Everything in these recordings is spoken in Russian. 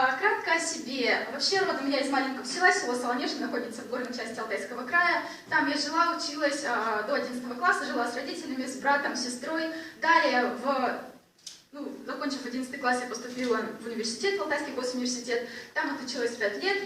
А, Кратко о себе. Вообще, родом я из маленького села, село Солонеж, находится в горной части Алтайского края. Там я жила, училась а, до 11 класса, жила с родителями, с братом, с сестрой. Далее, в, ну, закончив 11 класс, я поступила в университет, в Алтайский госуниверситет. Там отучилась 5 лет.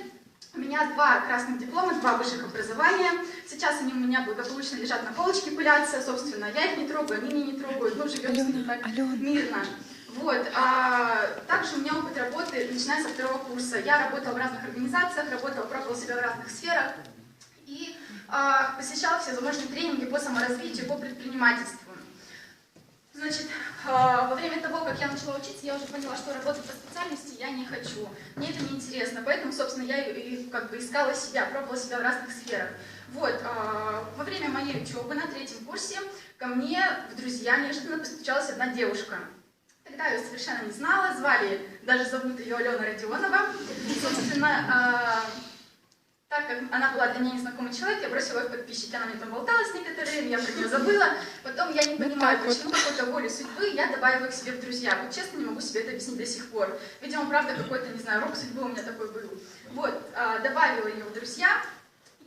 У меня два красных диплома, два высших образования. Сейчас они у меня благополучно лежат на полочке, пылятся. Собственно, я их не трогаю, они меня не трогают. Мы живем с ними так мирно. Вот. А также у меня опыт работы, начиная со второго курса. Я работала в разных организациях, работала, пробовала себя в разных сферах и а, посещала все возможные тренинги по саморазвитию, по предпринимательству. Значит, а, во время того, как я начала учиться, я уже поняла, что работать по специальности я не хочу. Мне это не интересно, поэтому, собственно, я и, как бы искала себя, пробовала себя в разных сферах. Вот, а, во время моей учебы на третьем курсе ко мне в друзья неожиданно постучалась одна девушка. Тогда ее совершенно не знала, звали, даже зовут ее Алена Родионова. И, собственно, а, так как она была для меня незнакомый человек, я бросила ее в подписчики, она мне там болталась некоторое время, я про нее забыла. Потом я не понимаю, почему какой-то волей судьбы я добавила их себе в друзья. Вот честно не могу себе это объяснить до сих пор. Видимо, правда, какой-то, не знаю, рок судьбы у меня такой был. Вот, а, добавила ее в друзья,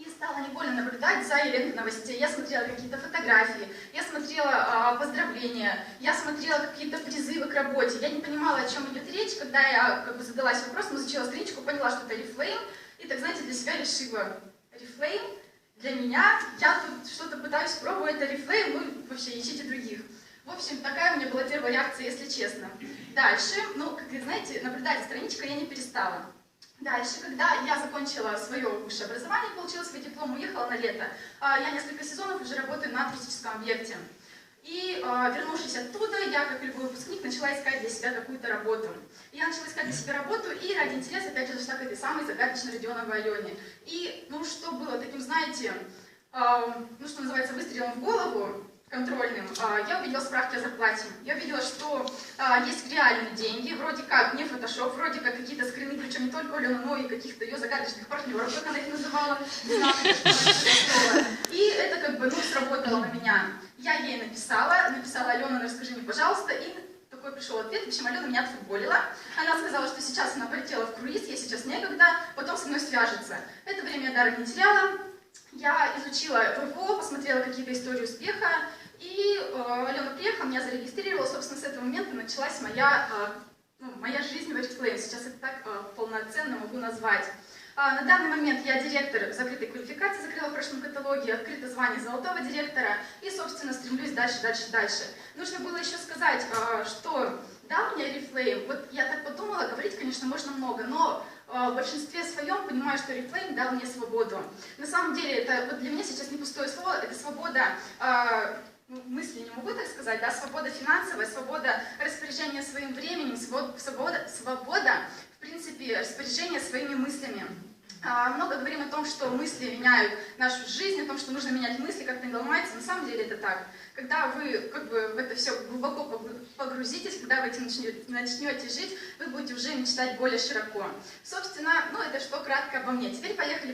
и стала невольно наблюдать за ее лентой новостей. Я смотрела какие-то фотографии, я смотрела а, поздравления, я смотрела какие-то призывы работе. Я не понимала, о чем идет речь, когда я как бы задалась вопросом, изучила страничку, поняла, что это Reflame, и так, знаете, для себя решила, Reflame для меня, я тут что-то пытаюсь пробовать, это Reflame, ну вообще ищите других. В общем, такая у меня была первая реакция, если честно. Дальше, ну, как вы знаете, наблюдать за страничкой я не перестала. Дальше, когда я закончила свое высшее образование, получила свой диплом, уехала на лето, а, я несколько сезонов уже работаю на туристическом объекте. И э, вернувшись оттуда, я, как любой выпускник, начала искать для себя какую-то работу. Я начала искать для себя работу и ради интереса опять же зашла к этой самой загадочной Родионовой Алене. И, ну, что было таким, знаете, ну, что называется, выстрелом в голову, контрольным, а, я увидела справки о зарплате. Я увидела, что а, есть реальные деньги, вроде как не фотошоп, вроде как какие-то скрины, причем не только Алену, но и каких-то ее загадочных партнеров, как она их называла. И это как бы, ну, сработало на меня. Я ей написала, написала Алена, расскажи мне, пожалуйста, и такой пришел ответ, в общем, Алена меня отфутболила. Она сказала, что сейчас она полетела в круиз, ей сейчас некогда, потом со мной свяжется. Это время я дара не теряла. Я изучила ВВО, посмотрела какие-то истории успеха, и э, Алена приехала, меня зарегистрировала, собственно, с этого момента началась моя, э, ну, моя жизнь в Oriflame. Сейчас это так э, полноценно могу назвать. А, на данный момент я директор закрытой квалификации, закрыла в прошлом каталоге, открыто звание золотого директора и, собственно, стремлюсь дальше, дальше, дальше. Нужно было еще сказать, э, что да, у меня Oriflame, вот я так подумала, говорить, конечно, можно много, но э, в большинстве своем понимаю, что Oriflame дал мне свободу. На самом деле, это вот для меня сейчас не пустое слово, это свобода ну, мысли не могу так сказать, да, свобода финансовая, свобода распоряжения своим временем, свобода, свобода, своими мыслями. А, много говорим о том, что мысли меняют нашу жизнь, о том, что нужно менять мысли, как-то ломается. На самом деле это так. Когда вы как бы в это все глубоко погрузитесь, когда вы этим начнете, начнете жить, вы будете уже мечтать более широко. Собственно, ну это что кратко обо мне. Теперь поехали